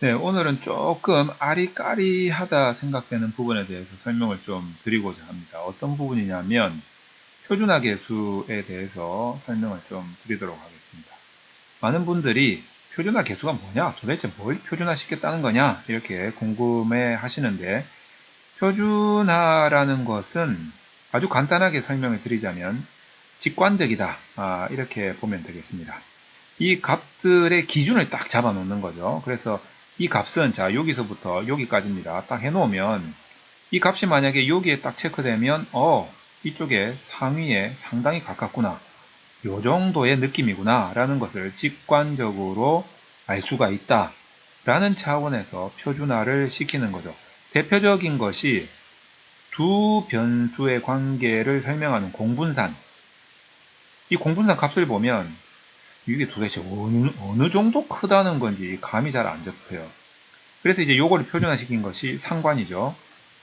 네, 오늘은 조금 아리까리하다 생각되는 부분에 대해서 설명을 좀 드리고자 합니다. 어떤 부분이냐면 표준화 계수에 대해서 설명을 좀 드리도록 하겠습니다. 많은 분들이 표준화 계수가 뭐냐? 도대체 뭘 표준화 시켰다는 거냐? 이렇게 궁금해 하시는데 표준화라는 것은 아주 간단하게 설명을 드리자면 직관적이다. 아, 이렇게 보면 되겠습니다. 이 값들의 기준을 딱 잡아 놓는 거죠. 그래서 이 값은 자 여기서부터 여기까지입니다. 딱 해놓으면 이 값이 만약에 여기에 딱 체크되면 어 이쪽에 상위에 상당히 가깝구나. 요 정도의 느낌이구나 라는 것을 직관적으로 알 수가 있다 라는 차원에서 표준화를 시키는 거죠. 대표적인 것이 두 변수의 관계를 설명하는 공분산 이 공분산 값을 보면 이게 도대체 어느, 어느 정도 크다는 건지 감이 잘 안 잡혀요. 그래서 이제 요거를 표준화시킨 것이 상관이죠.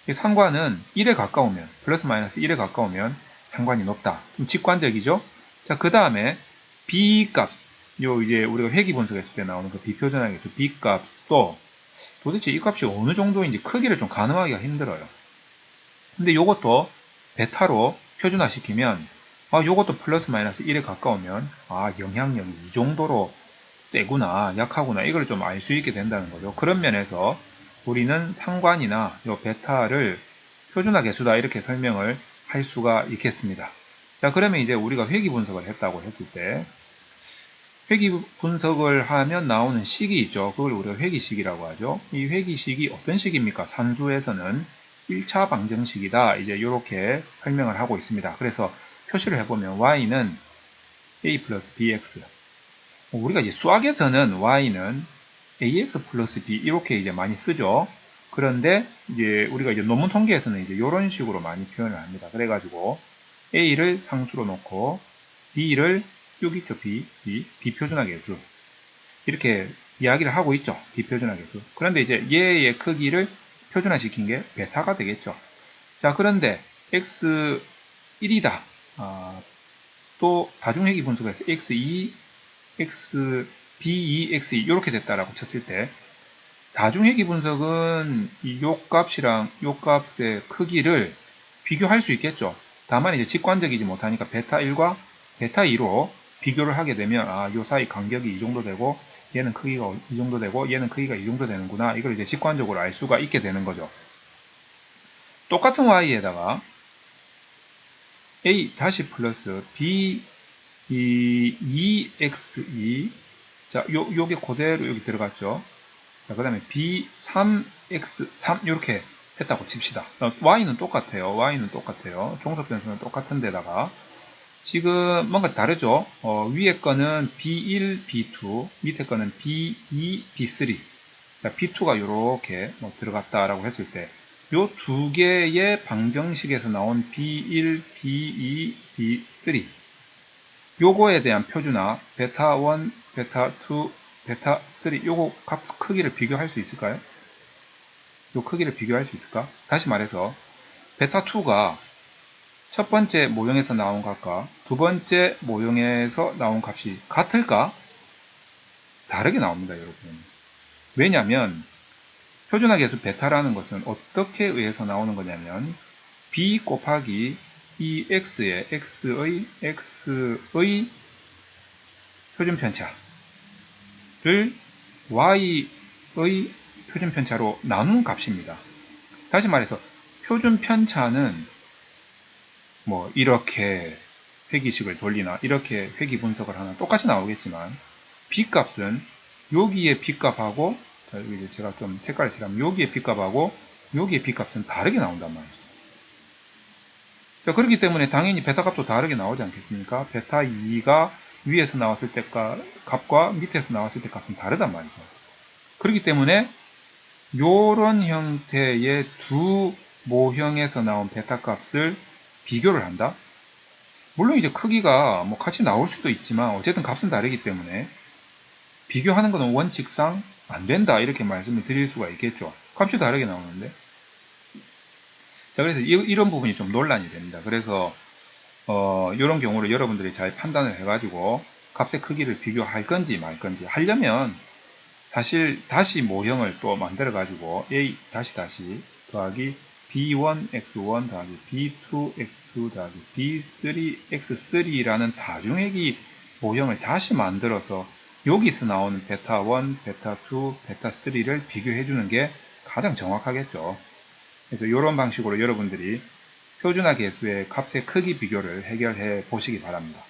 이 상관은 1에 가까우면 플러스 마이너스 1에 가까우면 상관이 높다. 좀 직관적이죠. 자, 그 다음에 b 값, 요 이제 우리가 회귀 분석했을 때 나오는 그 비표준하겠죠. b 값도 도대체 이 값이 어느 정도인지 크기를 좀 가늠하기가 힘들어요. 근데 요것도 베타로 표준화시키면 아, 요것도 플러스 마이너스 1에 가까우면 아, 영향력이 이 정도로 세구나, 약하구나 이걸 좀 알 수 있게 된다는 거죠. 그런 면에서 우리는 상관이나 요 베타를 표준화 계수다 이렇게 설명을 할 수가 있겠습니다. 자, 그러면 이제 우리가 회귀 분석을 했다고 했을 때 회귀 분석을 하면 나오는 식이 있죠. 그걸 우리가 회귀식이라고 하죠. 이 회귀식이 어떤 식입니까? 산수에서는 1차 방정식이다. 이제 이렇게 설명을 하고 있습니다. 그래서 표시를 해보면 y는 a 플러스 bx 우리가 이제 수학에서는 y는 ax 플러스 b 이렇게 이제 많이 쓰죠. 그런데 이제 우리가 이제 논문 통계에서는 이제 이런 식으로 많이 표현을 합니다. 그래가지고 a를 상수로 놓고 b를 여기 있죠. b, b, 비표준화 계수 이렇게 이야기를 하고 있죠. 비표준화 계수. 그런데 이제 얘의 크기를 표준화시킨 게 베타가 되겠죠. 자, 그런데 x 1이다. 아, 또 다중회귀 분석에서 x2, x, b2, x2 이렇게 됐다라고 쳤을 때 다중회귀 분석은 이 요 값이랑 요 값의 크기를 비교할 수 있겠죠. 다만 이제 직관적이지 못하니까 베타 1과 베타 2로 비교를 하게 되면 아, 요 사이 간격이 이 정도 되고 얘는 크기가 이 정도 되고 얘는 크기가 이 정도 되는구나. 이걸 이제 직관적으로 알 수가 있게 되는 거죠. 똑같은 y에다가 a 다시 플러스 b 이 2xe 자, 요, 요게 그대로 여기 들어갔죠. 자, 그 다음에 b 3x3 이렇게 했다고 칩시다. 어, y는 똑같아요. y는 똑같아요. 종속 변수는 똑같은 데다가 지금 뭔가 다르죠. 어, 위에 거는 b1, b2, 밑에 거는 b2, b3. 자, b2가 이렇게 뭐 들어갔다라고 했을 때 요 두 개의 방정식에서 나온 b1, b2, b3 요거에 대한 표준화 베타 1, 베타 2, 베타 3 요거 값 크기를 비교할 수 있을까요? 요 크기를 비교할 수 있을까? 다시 말해서 베타 2가 첫 번째 모형에서 나온 값과 두 번째 모형에서 나온 값이 같을까? 다르게 나옵니다, 여러분. 왜냐하면 표준화 계수 베타라는 것은 어떻게 의해서 나오는 거냐면 b 곱하기 이 x의 x의 x의 표준 편차를 y의 표준 편차로 나누는 값입니다. 다시 말해서 표준 편차는 뭐 이렇게 회기식을 돌리나 이렇게 회기 분석을 하나 똑같이 나오겠지만 b 값은 여기에 b 값하고 자, 여기 이제 제가 좀 색깔을 칠하면 여기에 B값하고 여기에 B값은 다르게 나온단 말이죠. 자, 그렇기 때문에 당연히 베타 값도 다르게 나오지 않겠습니까? 베타 2가 위에서 나왔을 때 값과 밑에서 나왔을 때 값은 다르단 말이죠. 그렇기 때문에 이런 형태의 두 모형에서 나온 베타 값을 비교를 한다. 물론 이제 크기가 뭐 같이 나올 수도 있지만 어쨌든 값은 다르기 때문에 비교하는 것은 원칙상 안 된다 이렇게 말씀을 드릴 수가 있겠죠. 값이 다르게 나오는데. 자 그래서 이, 런 부분이 좀 논란이 됩니다. 그래서 어, 이런 경우를 여러분들이 잘 판단을 해가지고 값의 크기를 비교할 건지 말 건지 하려면 사실 다시 모형을 또 만들어 가지고 a 다시 다시 더하기 b1x1 더하기 b2x2 더하기 b3x3라는 다중액이 모형을 다시 만들어서 여기서 나오는 베타 1, 베타 2, 베타 3를 비교해 주는 게 가장 정확하겠죠. 그래서 이런 방식으로 여러분들이 표준화 계수의 값의 크기 비교를 해결해 보시기 바랍니다.